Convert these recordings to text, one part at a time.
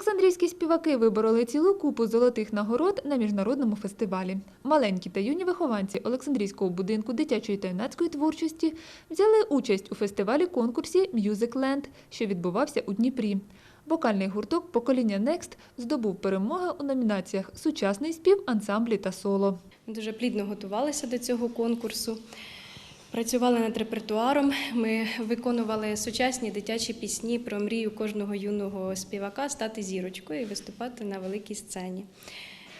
Олександрійські співаки вибороли цілу купу золотих нагород на міжнародному фестивалі. Маленькі та юні вихованці Олександрійського будинку дитячої та юнацької творчості взяли участь у фестивалі конкурсі Land, що відбувався у Дніпрі. Вокальний гурток Покоління Next здобув перемоги у номінаціях Сучасний спів, ансамблі та соло. Дуже плідно готувалися до цього конкурсу. Працювали над репертуаром. Ми виконували сучасні дитячі пісні про мрію кожного юного співака стати зірочкою і виступати на великій сцені.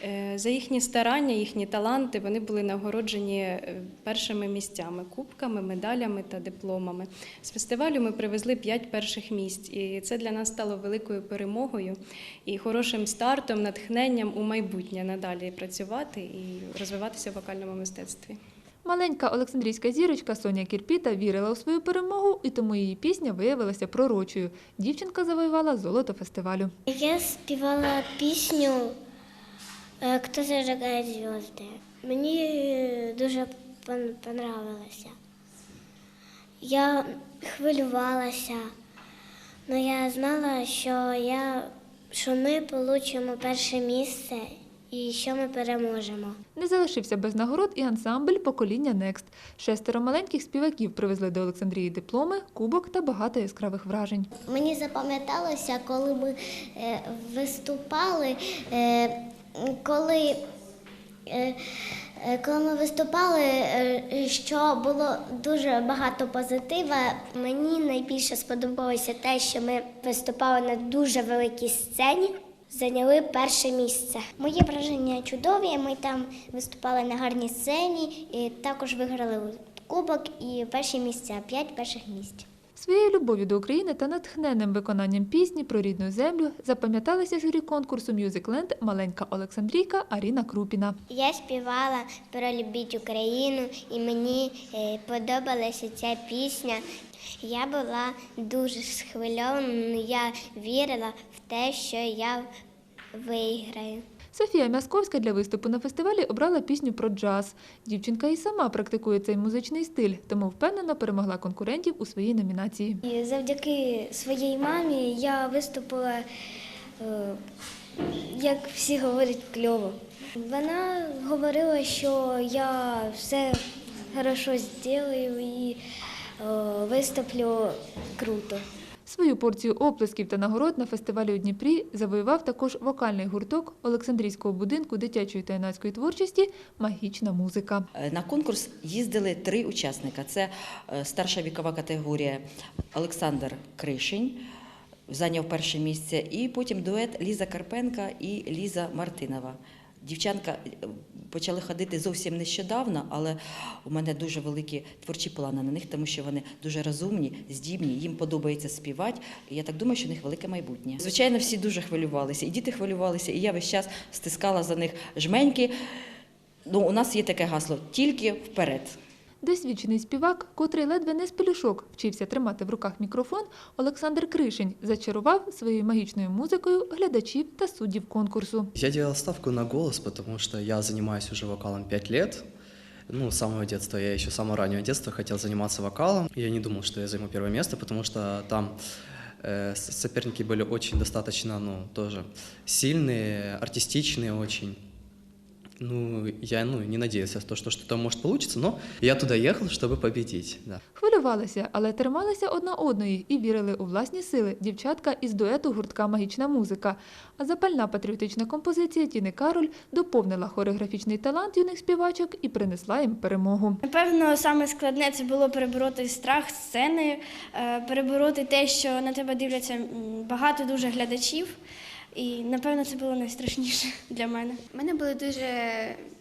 Е, За їхні старання, їхні таланти вони були нагороджені е, першими місцями, кубками, медалями та дипломами. З фестивалю ми привезли п'ять перших місць, і це для нас стало великою перемогою і хорошим стартом, натхненням у майбутнє надалі працювати і розвиватися в вокальному мистецтві. Маленька Олександрійська зірочка Соня Кірпіта вірила у свою перемогу, і тому її пісня виявилася пророчою. Дівчинка завоювала золото фестивалю. Я співала пісню е, Хто зажигає зв'язки. Мені е, дуже пон- понравилося. Я хвилювалася, але я знала, що, я, що ми отримаємо перше місце і що ми переможемо. Не залишився без нагород і ансамбль покоління Next. Шестеро маленьких співаків привезли до Олександрії дипломи, кубок та багато яскравих вражень. Мені запам'яталося, коли ми е, виступали, е, коли, е, коли ми виступали, що було дуже багато позитива. Мені найбільше сподобалося те, що ми виступали на дуже великій сцені. Зайняли перше місце. Мої враження чудові. Ми там виступали на гарній сцені, і також виграли кубок і перші місця, п'ять перших місць. Своєю любов'ю до України та натхненним виконанням пісні про рідну землю запам'яталася журі конкурсу Land маленька Олександрійка Аріна Крупіна. Я співала про любіть Україну, і мені е, подобалася ця пісня. Я була дуже схвильована, але я вірила в те, що я виграю. Софія Мясковська для виступу на фестивалі обрала пісню про джаз. Дівчинка і сама практикує цей музичний стиль, тому впевнено перемогла конкурентів у своїй номінації. Завдяки своїй мамі я виступила, е, як всі говорять, кльово. Вона говорила, що я все хорошо зроблю і е, виступлю круто. Свою порцію оплесків та нагород на фестивалі у Дніпрі завоював також вокальний гурток Олександрійського будинку дитячої та юнацької творчості Магічна музика. Е, На конкурс їздили три учасника. Це е, старша вікова категорія Олександр Кришень, зайняв перше місце, і потім дует Ліза Карпенка і Ліза Мартинова. Дівчанка е, почали ходити зовсім нещодавно, але у мене дуже великі творчі плани на них, тому що вони дуже розумні, здібні, їм подобається співати. І я так думаю, що у них велике майбутнє. Звичайно, всі дуже хвилювалися, і діти хвилювалися, і я весь час стискала за них жменьки. Ну, у нас є таке гасло тільки вперед. Досвідчений співак, котрий ледве не з пелюшок вчився тримати в руках мікрофон, Олександр Кришень зачарував своєю магічною музикою глядачів та суддів конкурсу. Я делал ставку на голос, потому что я занимаюсь уже вокалом 5 лет. Ну, с самого детства, я еще с самого раннего детства хотел заниматься вокалом. Я не думал, что я займу первое место, потому что там э, с- соперники были очень достаточно, ну, тоже сильные, артистичные очень. Ну, я ну, не надеялся, на то, что что-то может получиться, но я туда ехал, чтобы победить, да. Хвилювалися, але трималися одна одної і вірили у власні сили дівчатка із дуету гуртка Магічна музика. А запальна патріотична композиція Тіни Кароль доповнила хореографічний талант юних співачок і принесла їм перемогу. Напевно, саме складне це було перебороти страх сцени, е, перебороти те, що на тебе дивляться багато дуже глядачів. І напевно це було найстрашніше для мене. У мене були дуже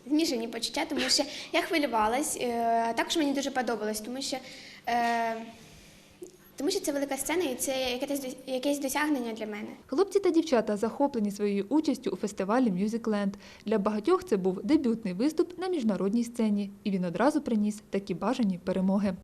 змішані почуття, тому що я хвилювалась. е, Також мені дуже подобалось, тому що, е, тому що це велика сцена і це якесь, досягнення для мене. Хлопці та дівчата захоплені своєю участю у фестивалі Land. Для багатьох це був дебютний виступ на міжнародній сцені, і він одразу приніс такі бажані перемоги.